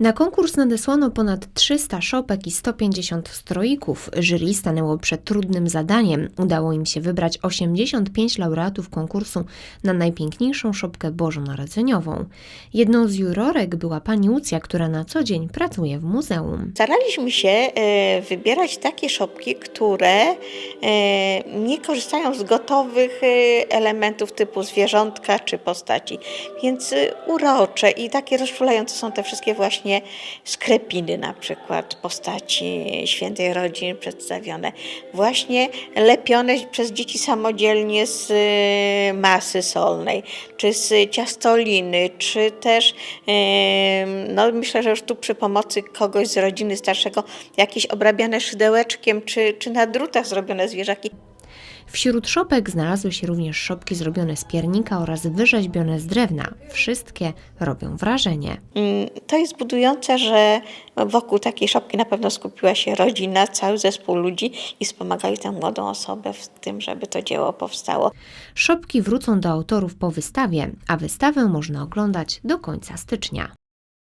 Na konkurs nadesłano ponad 300 szopek i 150 stroików. Jury stanęło przed trudnym zadaniem. Udało im się wybrać 85 laureatów konkursu na najpiękniejszą szopkę bożonarodzeniową. Jedną z jurorek była pani Łucja, która na co dzień pracuje w muzeum. Staraliśmy się e, wybierać takie szopki, które nie korzystają z gotowych e, elementów typu zwierzątka czy postaci. Więc e, urocze i takie rozczulające są te wszystkie właśnie skrepiny na przykład postaci świętej rodziny przedstawione. Właśnie lepione przez dzieci samodzielnie z e, masy solnej, czy z ciastoliny, czy też e, no myślę, że już tu przy pomocy kogoś z rodziny starszego jakieś obrabiane szydełeczkiem, czy, czy na drutach zrobione zwierzaki. Wśród szopek znalazły się również szopki zrobione z piernika oraz wyrzeźbione z drewna. Wszystkie robią wrażenie. Mm, To jest budujące, że wokół takiej szopki na pewno skupiła się rodzina, cały zespół ludzi i wspomagali tę młodą osobę w tym, żeby to dzieło powstało. Szopki wrócą do autorów po wystawie, a wystawę można oglądać do końca stycznia.